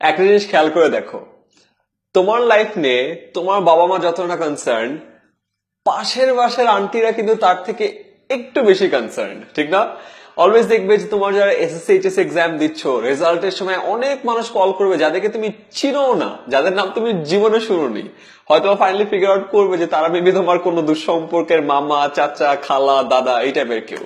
একটা জিনিস খেয়াল করে দেখো। তোমার লাইফ নিয়ে তোমার বাবা মা যতটা কনসার্ন পাশের বাসের আন্টিরা কিন্তু তার থেকে একটু বেশি কনসার্ন ঠিক না? অলওয়েজ দেখবে যে তোমার যারা এসএসসি এইচএস এক্সাম দিচ্ছ রেজাল্টের সময় অনেক মানুষ কল করবে যাদেরকে তুমি চিনো না, যাদের নাম তুমি জীবনে শুনোনি। হয়তো ফাইনালি ফিগার আউট করবে যে তারা মেবি তোমার কোনো দুঃসম্পর্কের মামা, চাচা, খালা, দাদা, এই টাইপের কেউ।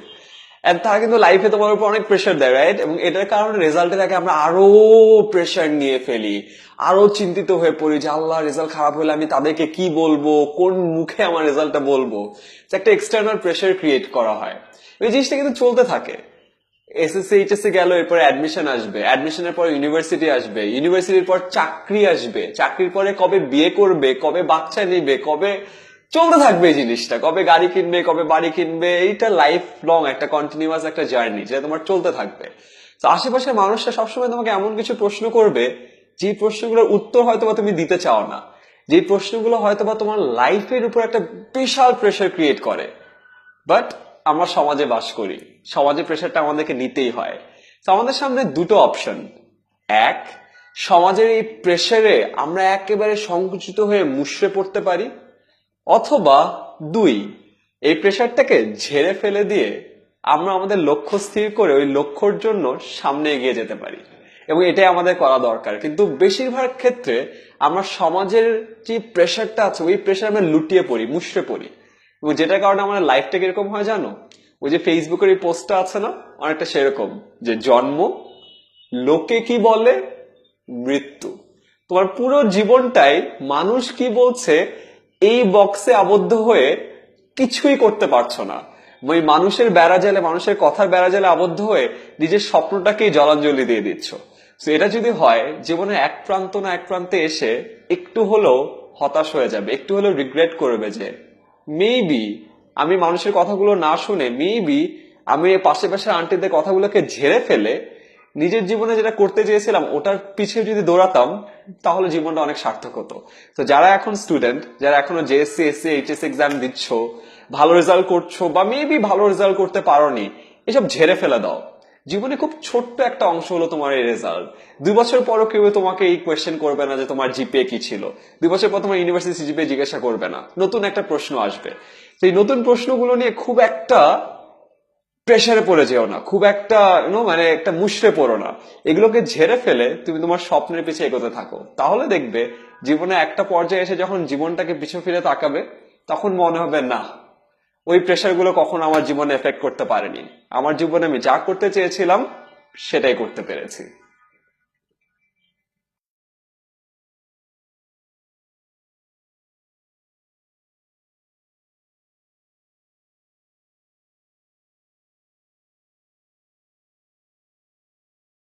তারা কিন্তু লাইফে তোমার উপর অনেক প্রেশার দেয় রাইট এবং এটার কারণে রেজাল্টের আগে আমরা আরও প্রেশার নিয়ে ফেলি, আরও চিন্তিত হয়ে পড়ি যে, আল্লাহ রেজাল্ট খারাপ হলে আমি তাদেরকে কি বলব? কোন মুখে আমার রেজাল্টটা বলব? একটা এক্সটার্নাল প্রেশার ক্রিয়েট করা হয়। এই জিনিসটা কিন্তু চলতে থাকে। এসএসসি এইচএসসি গেল, এরপরে অ্যাডমিশন আসবে। অ্যাডমিশনের পর ইউনিভার্সিটি আসবে। ইউনিভার্সিটির পর চাকরি আসবে। চাকরির পরে কবে বিয়ে করবে? কবে বাচ্চা নিবে? কবে চলতে থাকবে এই জিনিসটা। কবে গাড়ি কিনবে, কবে বাড়ি কিনবে, এইটা লাইফ লং একটা কন্টিনিউয়াস একটা জার্নি যেটা তোমার চলতে থাকবে। তো আশেপাশের মানুষরা সবসময় তোমাকে এমন কিছু প্রশ্ন করবে যে প্রশ্নগুলোর উত্তর হয়তো বা তুমি দিতে চাও না। যে প্রশ্নগুলো হয়তো বা তোমার লাইফের উপর একটা বিশাল প্রেশার ক্রিয়েট করে। বাট আমরা সমাজে বাস করি, সমাজে প্রেশারটা আমাদেরকে নিতেই হয়। তো আমাদের সামনে দুটো অপশন এক, সমাজের এই প্রেশারে আমরা একেবারে সংকুচিত হয়ে মুশড়ে পড়তে পারি। অথবা দুই, এই প্রেশারটাকে ঝেড়ে ফেলে দিয়ে আমরা আমাদের লক্ষ্য স্থির করে ওই লক্ষ্যর জন্য সামনে এগিয়ে যেতে পারি। এবং এটাই আমাদের করা দরকার। কিন্তু বেশিরভাগ ক্ষেত্রে আমরা সমাজের যে প্রেশারটা আছে, ওই প্রেশার আমরা লুটিয়ে পড়ি মুশড়ে পড়ি। এবং যেটার কারণে আমাদের লাইফটা কীরকম হয় জানো? ওই যে ফেসবুকের এই পোস্টটা আছে না? অনেকটা সেরকম, যে জন্ম, লোকে কি বলে? মৃত্যু। তোমার পুরো জীবনটাই মানুষ কি বলছে? এই বক্সে আবদ্ধ হয়ে কিছুই করতে পারছ না। ওই মানুষের বেড়াজালে, মানুষের কথার বেড়াজালে আবদ্ধ হয়ে নিজের স্বপ্নটাকেই জলাঞ্জলি দিয়ে দিচ্ছ। তো এটা যদি হয়, জীবনের এক প্রান্ত না এক প্রান্তে এসে একটু হলেও হতাশ হয়ে যাবে, একটু হলেও রিগ্রেট করবে যে মেবি আমি মানুষের কথাগুলো না শুনে মেবি আমি পাশে পাশে আন্টিদের কথাগুলোকে ঝেড়ে ফেলে নিজের জীবনে যেটা করতে চেয়েছিলাম, ওটার পিছিয়ে যদি দৌড়াতাম, তাহলে জীবনটা অনেক সার্থক হতো। তো যারা এখন স্টুডেন্ট যারা এখনও জেএসসি এসসি এইচএস এক্সাম দিচ্ছ, ভালো রেজাল্ট করছ বা মেবি ভালো রেজাল্ট করতে পারোনি, এসব ঝেড়ে ফেলে দাও। জীবনে খুব ছোট্ট একটা অংশ হলো তোমার এই রেজাল্ট দুই বছর পরও কেউ তোমাকে এই কোয়েশ্চেন করবে না যে তোমার জিপিএ কি ছিল। দুই বছর পর তোমার ইউনিভার্সিটি জিপিএ জিজ্ঞাসা করবে না। নতুন একটা প্রশ্ন আসবে। সেই নতুন প্রশ্নগুলো নিয়ে খুব একটা প্রেশারে পড়ে যেও না। খুব একটা নো মানে একটা মুশড়ে পড়ো না। এগুলোকে ঝেড়ে ফেলে তুমি তোমার স্বপ্নের পিছিয়ে এগোতে থাকো। তাহলে দেখবে জীবনে একটা পর্যায়ে এসে যখন জীবনটাকে পিছু ফিরে তাকাবে, তখন মনে হবে, না, ওই প্রেশারগুলো কখনো আমার জীবনে এফেক্ট করতে পারেনি। আমার জীবনে আমি যা করতে চেয়েছিলাম, সেটাই করতে পেরেছি।